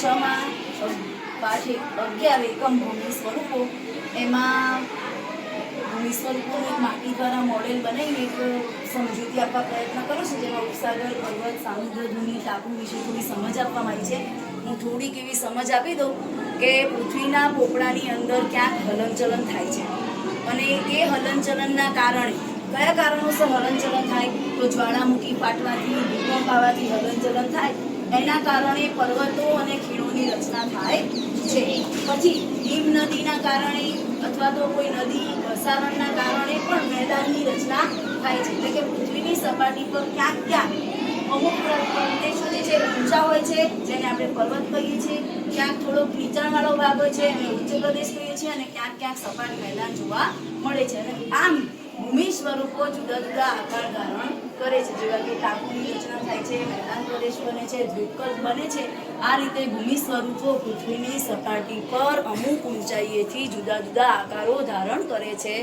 છમાં પાઠ અગિયાર એકમ ભૂમિ સ્વરૂપો. એમાં ભૂમિ સ્વરૂપોને માટી દ્વારા મોડેલ બનાવીને એક સમજૂતી આપવા પ્રયત્ન કરું છું, જેમાં ઉપસાગર, પર્વત, સામુદ્ર, ધુની, ટાપુ વિશે થોડી સમજ આપવામાં આવી છે. હું થોડીક એવી સમજ આપી દઉં કે પૃથ્વીના પોપડાની અંદર ક્યાંક હલનચલન થાય છે. અને એ હલનચલનના કારણે કયા કારણોસર હલનચલન થાય? તો જ્વાળામુખી ફાટવાથી ભૂકંપ આવવાથી હલનચલન થાય. એના કારણે પર્વતો અને ખીણોની રચના થાય છે. પછી હિમ નદીના કારણે અથવા તો કોઈ નદી પ્રસારણના કારણે પણ મેદાનની રચના થાય છે. એટલે કે પૃથ્વીની સપાટી પર ક્યાંક ક્યાંક અમુક પ્રદેશોની જે ઊંચા હોય છે, જેને આપણે પર્વત કહીએ છીએ, ક્યાંક થોડોક નીચાણવાળો ભાગ હોય છે એને ઉચ્ચ પ્રદેશ કહીએ છીએ, અને ક્યાંક ક્યાંક સપાટ મેદાન જોવા મળે છે. અને આમ ભૂમિ સ્વરૂપો જુદા જુદા આકાર ધારણ કરે છે. જેવા કે ટાપુની રચના થાય છે, મેદાન પ્રદેશ બને છે, દ્વીપકલ્પ બને છે. આ રીતે ભૂમિ સ્વરૂપો પૃથ્વીની સપાટી પર અમુક ઊંચાઈએથી જુદા જુદા આકારો ધારણ કરે છે.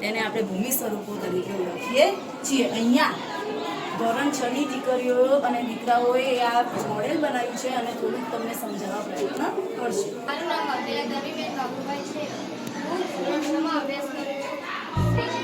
તેને આપણે ભૂમિ સ્વરૂપો તરીકે ઓળખીએ છીએ. અહીંયા ધોરણ છ ની દીકરીઓ અને દીકરાઓએ આ મોડેલ બનાવ્યું છે અને થોડુંક તમને સમજાવવા પ્રયત્ન કરશે. મારું નામ અભ્યાસ કરું છું.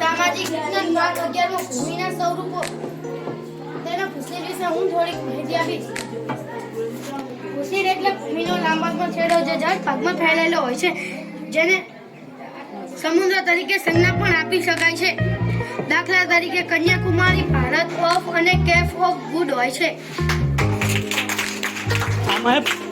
સામાજિક ભૂમિના સ્વરૂપો. તેના હું થોડીક માહિતી આપીશ. ભૂસિર એટલે ભૂમિનો લાંબાનો છેડો જે જળ ભાગમાં હોય છે, જેને સમુદ્ર તરીકે સંજ્ઞા પણ આપી શકાય છે. દાખલા તરીકે કન્યાકુમારી, ભારત ઓફ અને કેફ ઓફ ગુડ હોય છે. માટે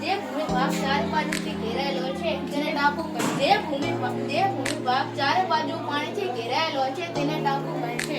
જે ભૂમિ બાજુથી ઘેરાયેલો છે, તેને ટાપુ કહે જે ભૂમિ ચારે બાજુ પાણીથી ઘેરાયેલો છે, તેને ટાપુ કહે છે.